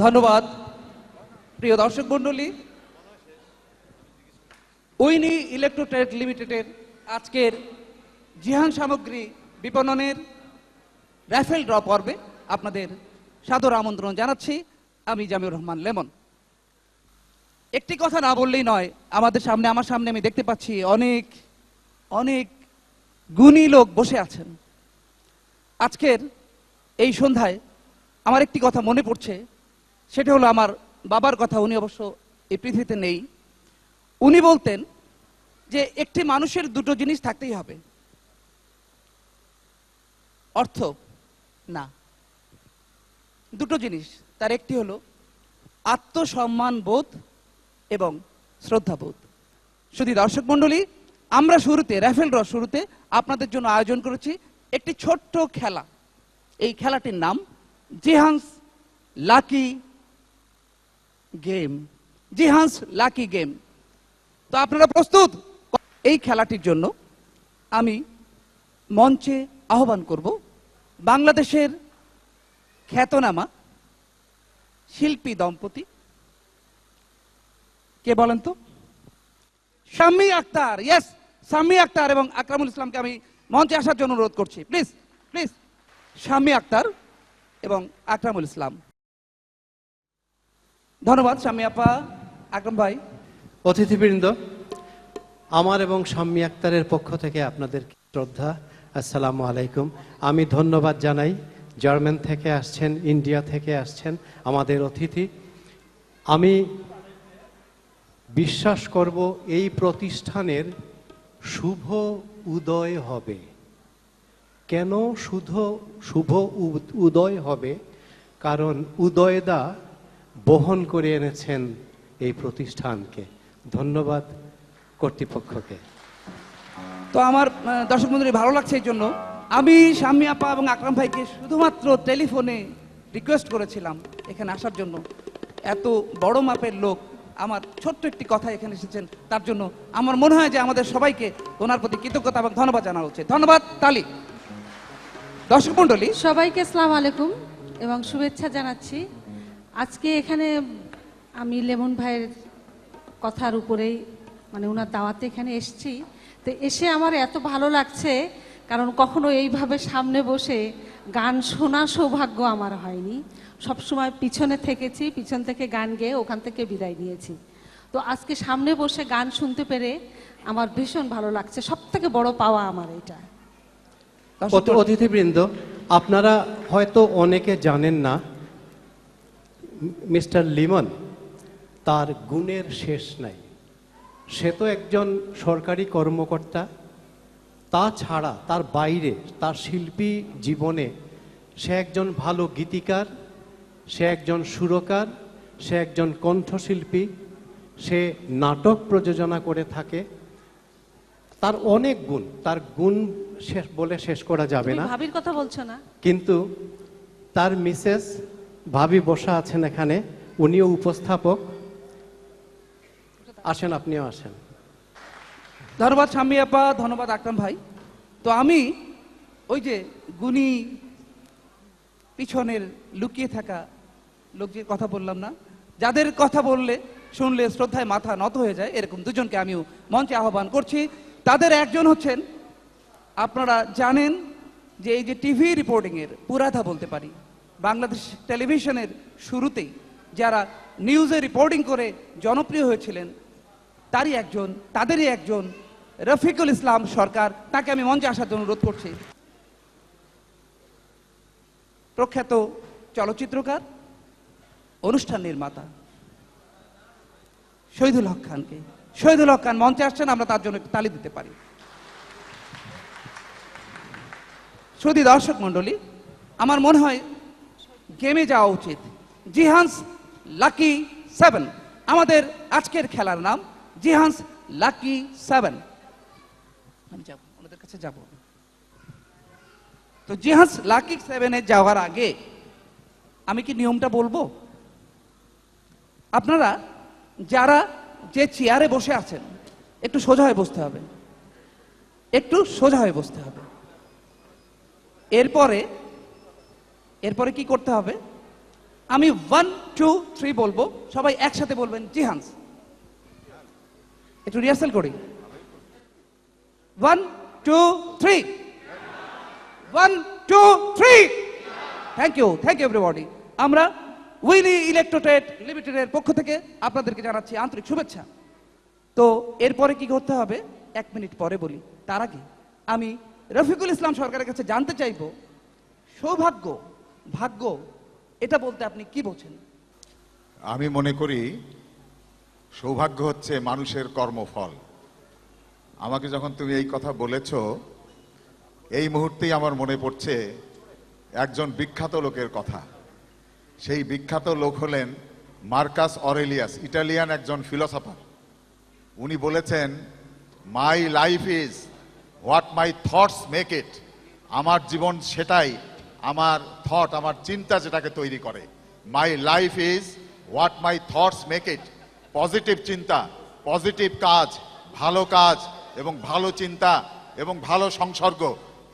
ধন্যবাদ। প্রিয় দর্শক মণ্ডলী, উইনি ইলেকট্রোটেক লিমিটেডের আজকের জিহান সামগ্রী বিপণনের র্যাফেল ড্র পর্বে আপনাদের সাদর আমন্ত্রণ জানাচ্ছি। আমি জামিউর রহমান লেমন। একটি কথা না বললেই নয়, আমাদের সামনে, আমার সামনে আমি দেখতে পাচ্ছি অনেক অনেক গুণী লোক বসে আছেন। আজকের এই সন্ধ্যায় আমার একটি কথা মনে পড়ছে। সেটা হলো আমার বাবার কথা, উনি অবশ্য এই পৃথিবীতে নেই। উনি বলতেন যে একটি মানুষের দুটো জিনিস থাকতেই হবে। অর্থ, না। দুটো জিনিস, তার একটি হলো আত্মসম্মান বোধ এবং শ্রদ্ধাবোধ শুধু দর্শক মণ্ডলী, আমরা শুরুতে, র্যাফেল ড্র শুরুতে আপনাদের জন্য আয়োজন করেছি একটি ছোট্ট খেলা। এই খেলাটির নাম Jihans lucky game. G Jihans lucky game. তো আপনারা প্রস্তুত? এই খেলাটির জন্য আমি মঞ্চে আহ্বান করব বাংলাদেশের খ্যাতনামা শিল্পী দম্পতি। কে বলেন তো? শাম্মী আক্তার ইয়েস শাম্মী আক্তার এবং আকরামুল ইসলামকে আমি মঞ্চে আসার জন্য অনুরোধ করছি। প্লিজ প্লিজ শাম্মী আক্তার এবং আকরামুল ইসলাম। ধন্যবাদ শাম্মী আপা, আকরাম ভাই। অতিথিবৃন্দ, আমার এবং শাম্মী আক্তারের পক্ষ থেকে আপনাদের শ্রদ্ধা, আসসালামু আলাইকুম। আমি ধন্যবাদ জানাই, জার্মান থেকে আসছেন, ইন্ডিয়া থেকে আসছেন আমাদের অতিথি। আমি বিশ্বাস করব, এই প্রতিষ্ঠানের শুভ উদয় হবে। কেন শুধ, শুভ উদয় হবে? কারণ উদয়দা বহন করে এনেছেন এই প্রতিষ্ঠানকে। ধন্যবাদ কর্তৃপক্ষকে। তো আমার দর্শক মন্ডলী ভালো লাগছে এই জন্য। আমি শাম্মী আপা এবং আকরাম ভাইকে শুধুমাত্র টেলিফোনে রিকোয়েস্ট করেছিলাম এখানে আসার জন্য। এত বড় মাপের লোক আমার ছোট্ট একটি কথা এখানে এসেছেন তার জন্য। আমার মনে হয় যে আমাদের সবাইকে ওনার প্রতি কৃতজ্ঞতা এবং ধন্যবাদ জানা উচিত। ধন্যবাদ তালি। দর্শক মন্ডলী। সবাইকে আসসালামু আলাইকুম এবং শুভেচ্ছা জানাচ্ছি। আজকে এখানে আমি লেমন ভাইয়ের কথার উপরেই মানে ওনার দাওয়াতে এখানে এসেছি। তো এসে আমার এত ভালো লাগছে, কারণ কখনো এইভাবে সামনে বসে গান শোনা সৌভাগ্য আমার হয়নি। সবসময় পিছনে থেকেছি, পিছন থেকে গান গেয়ে ওখান থেকে বিদায় নিয়েছি। তো আজকে সামনে বসে গান শুনতে পেরে আমার ভীষণ ভালো লাগছে সব থেকে বড় পাওয়া আমার এটা। অতিথিবৃন্দ, আপনারা হয়তো অনেকে জানেন না মিস্টার লিমন তার গুণের শেষ নাই। সে তো একজন সরকারি কর্মকর্তা তাছাড়া তার বাইরে তার শিল্পী জীবনে সে একজন ভালো গীতিকার সে একজন সুরকার সে একজন কণ্ঠশিল্পী সে নাটক প্রযোজনা করে থাকে। তার অনেক গুণ তার গুণ শেষ বলে শেষ করা যাবে না। ভাবির কথা বলছো না? কিন্তু তার মিসেস ভাবি বসা আছেন এখানে, উনিও উপস্থাপক। আসেন, আপনিও আসেন। ধন্যবাদ শাম্মী আপা, ধন্যবাদ আকরাম ভাই। তো আমি ওই যে গুণী পিছনের লুকিয়ে থাকা লোক যে কথা বললাম না। যাদের কথা বললে শুনলে শ্রদ্ধায় মাথা নত হয়ে যায়, এরকম দুজনকে আমিও মঞ্চে আহ্বান করছি। তাদের একজন হচ্ছেন, আপনারা জানেন যে এই যে টিভি রিপোর্টিংয়ের পুরাধা বলতে পারি। বাংলাদেশ টেলিভিশনের শুরুতেই যারা নিউজে রিপোর্টিং করে জনপ্রিয় হয়েছিলেন, তারই একজন, তাদেরই একজন রফিকুল ইসলাম সরকার। তাকে আমি মঞ্চে আসার জন্য অনুরোধ করছি। প্রখ্যাত চলচ্চিত্রকার, অনুষ্ঠান নির্মাতা শহীদুল হক খানকে। শহীদুল হক খান মঞ্চে আসছেন, আমরা তার জন্য তালি দিতে পারি। শুধু দর্শক মণ্ডলী, আমার মনে হয় গেমে যাওয়া উচিত। Jihans lucky seven. আমাদের আজকের খেলার নাম জিহান্স লাকি সেভেন। আমি যাব, ওনাদের কাছে যাব। তো জিহান্স লাকি সেভেনে যাওয়ার আগে আমি কি নিয়মটা বলব? আপনারা যারা যে চেয়ারে বসে আছেন, একটু সোজা হয়ে বসতে হবে। একটু সোজা হয়ে বসতে হবে। এরপরে এরপরে কি করতে হবে? আমি ওয়ান টু থ্রি বলব। সবাই একসাথে বলবেন, জিহান্স। একটু রিহার্সাল করি। One two three one two three thank you thank you everybody আমরা উইলি ইলেকট্রোটেড লিমিটেডের পক্ষ থেকে আপনাদেরকে জানাচ্ছি আন্তরিক শুভেচ্ছা। তো এরপরে কি করতে হবে? এক মিনিট পরে বলি। তার আগে আমি রফিকুল ইসলাম সরকারের কাছে জানতে চাইব, সৌভাগ্য ভাগ্য, এটা বলতে আপনি কি বোঝেন? আমি মনে করি সৌভাগ্য হচ্ছে মানুষের কর্মফল। আমাকে যখন তুমি এই কথা বলেছ, এই মুহূর্তেই আমার মনে পড়ছে একজন বিখ্যাত লোকের কথা। সেই বিখ্যাত লোক হলেন মার্কাস অরেলিয়াস, ইটালিয়ান একজন ফিলোসফার। উনি বলেছেন my life is what my thoughts make it আমার জীবন সেটাই আমার থট আমার চিন্তা যেটাকে তৈরি করে। My life is what my thoughts make it positive চিন্তা পজিটিভ কাজ, ভালো কাজ এবং ভালো চিন্তা এবং ভালো সংসর্গ।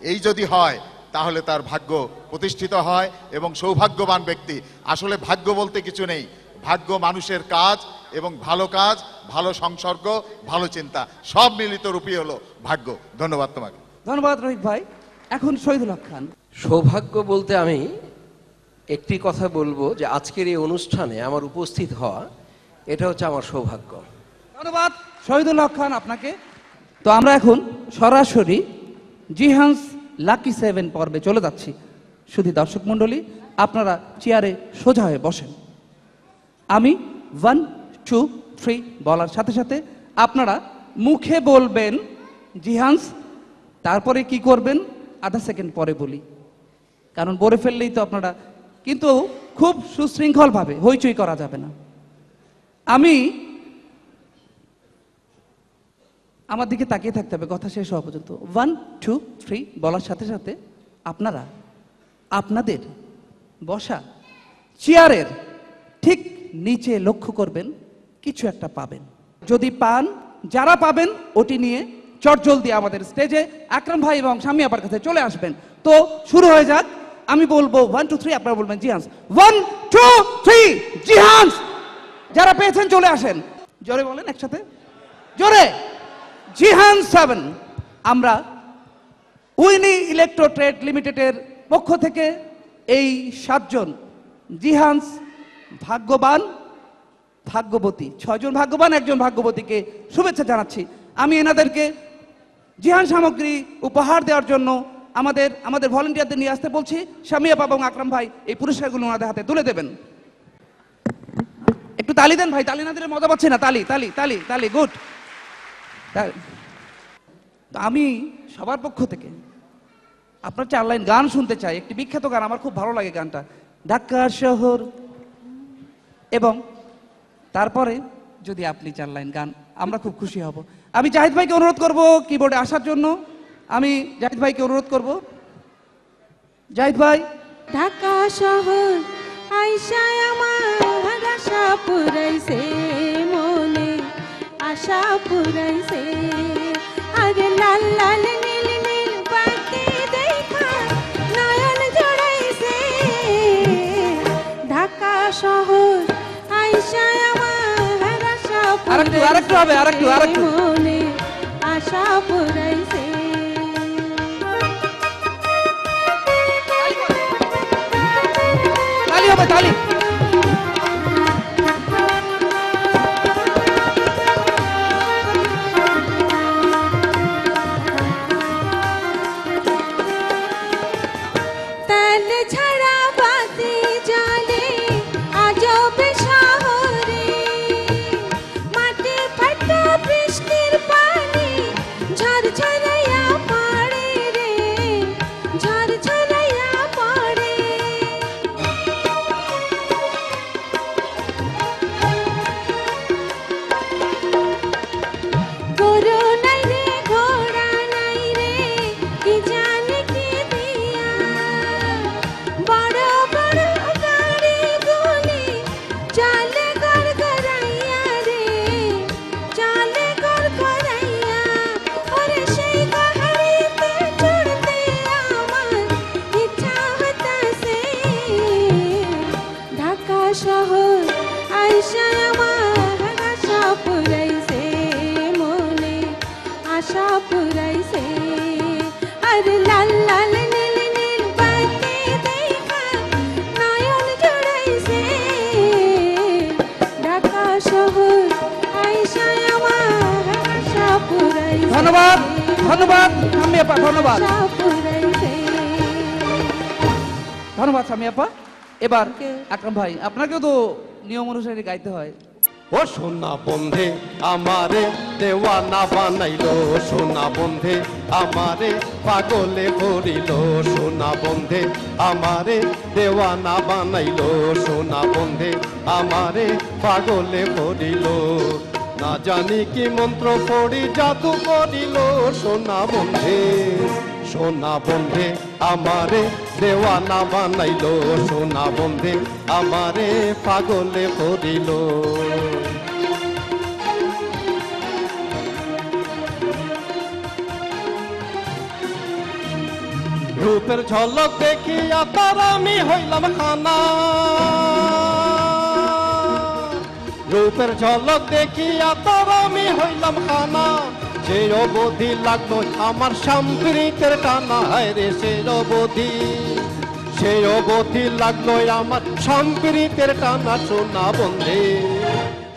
এই যদি হয়, তাহলে তার ভাগ্য প্রতিষ্ঠিত হয় এবং সৌভাগ্যবান ব্যক্তি। আসলে ভাগ্য বলতে কিছু নেই। ভাগ্য মানুষের কাজ এবং ভালো কাজ, ভালো সংসর্গ, ভালো চিন্তা। সব মিলিত রূপই হলো ভাগ্য। ধন্যবাদ তোমাকে। ধন্যবাদ রোহিত ভাই। এখন শহীদুল হক খান। সৌভাগ্য বলতে আমি একটি কথা বলব যে আজকের এই অনুষ্ঠানে আমার উপস্থিত হওয়া, এটা হচ্ছে আমার সৌভাগ্য। ধন্যবাদ, শহীদুল হক খান আপনাকে। তো আমরা এখন সরাসরি জিহান্স লাকি সেভেন পর্বে চলে যাচ্ছি। শুধু দর্শক মণ্ডলী, আপনারা চেয়ারে সোজা হয়ে বসেন। আমি ওয়ান টু থ্রি বলার সাথে সাথে আপনারা মুখে বলবেন, জিহান্স, তারপরে কি করবেন? আধা সেকেন্ড পরে বলি। কারণ বলে ফেললেই তো আপনারা, কিন্তু খুব সুশৃঙ্খলভাবে হইচই করা যাবে না। আমি আমার দিকে তাকিয়ে থাকতে হবে, কথা শেষ হওয়া পর্যন্ত। ওয়ান টু থ্রি বলার সাথে সাথে আপনারা, আপনাদের বসা চেয়ারের ঠিক নিচে লক্ষ্য করবেন, কিছু একটা পাবেন। যদি পান, যারা পাবেন, ওটি নিয়ে চটজল দিয়ে আমাদের স্টেজে আকরাম ভাই এবং স্বামী আপার কাছে চলে আসবেন। তো শুরু হয়ে যাক। আমি বলব ওয়ান টু থ্রি আপনারা বলবেন, জিহান্স। One two three জিহান্স! যারা পেয়েছেন, চলে আসেন। জোরে বলেন একসাথে। জোরে! জিহান সেভেন আমরা উইনি ইলেকট্রো ট্রেড লিমিটেডের পক্ষ থেকে এই সাতজন জিহান্স ভাগ্যবান ভাগ্যবতী, ছয়জন ভাগ্যবান, একজন ভাগ্যবতীকে শুভেচ্ছা জানাচ্ছি। আমি এনাদেরকে জিহান সামগ্রী উপহার দেওয়ার জন্য আমাদের আমাদের ভলেন্টিয়ারদের নিয়ে আসতে বলছি। স্বামী আপা এবং আকরাম ভাই এই পুরস্কারগুলো ওনাদের হাতে তুলে দেবেন। একটু তালি দেন ভাই, তালি না দিলে মজা পাচ্ছি না। তালি তালি তালি তালি, গুড। আমি সবার পক্ষ থেকে আপনার চার লাইন গান শুনতে চাই। একটি বিখ্যাত গান, আমার খুব ভালো লাগে গানটা। ঢাকা শহর। এবং তারপরে যদি আপনি চার লাইন গান, আমরা খুব খুশি হব। আমি জাহিদ ভাইকে অনুরোধ করব কিবোর্ডে আসার জন্য। আমি জাহিদ ভাইকে অনুরোধ করব। জাহিদ ভাই। ঢাকা শহর আইসায় আমার আশা পুরাইছে মনে আশা পুরাইছে। আরে লাল লাল নীল নীল বাতি দেখা নয়ন জড়াইছে। ঢাকা শহর আইসায় আমার আশা আরেকটু। মনে আশা পুরাইছে। তালি হবে তালি আপা, ধন্যবাদ। ধন্যবাদ স্বামী আপা। এবার আকরাম ভাই, আপনাকেও তো নিয়ম অনুসারে গাইতে হয়। ও সোনা বন্ধে আমারে দেওয়ানা বানাইলো, সোনা বন্ধে আমারে পাগলে ভরিল, সোনা বন্ধে আমারে দেওয়ানা বানাইলো, সোনা বন্ধে আমারে পাগলে ভরিল। না জানি কি মন্ত্র পড়ি, জাদু করিল সোনা বন্ধে সোনা বন্ধে, আমারে দেওয়ানা বানাইলো সোনা বন্ধে, আমারে পাগলে ভরিল রূপের ঝলক দেখিয়া তার আমি হইলাম খানা রূপের ঝলক দেখিয়া তার আমি হইলাম খানা সে অবধি লাগল আমার সাম্প্রীতের টানা। হায় রে সে অবধি সে অবধি লাগল আমার সাম্প্রীতের টানা। সোনা বন্ধে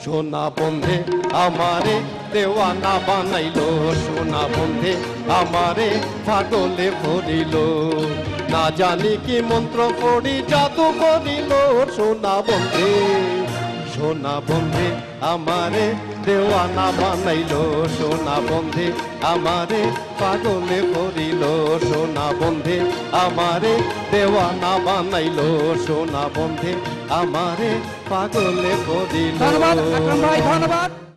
সোনা বন্ধে আমারে দেওয়ানা বানাইলো। সোনা বন্ধে আমারে পাগলে ভরিল। না জানি কি মন্ত্র পড়ি, জাদু করিল। সোনা বন্ধে। সোনা বন্ধে আমারে দেওয়ানা বানাইলো, সোনা বন্ধে আমারে পাগলে করিল, সোনা বন্ধে আমারে দেওয়ানা বানাইলো, সোনা বন্ধে আমারে পাগলে করিল। ধন্যবাদ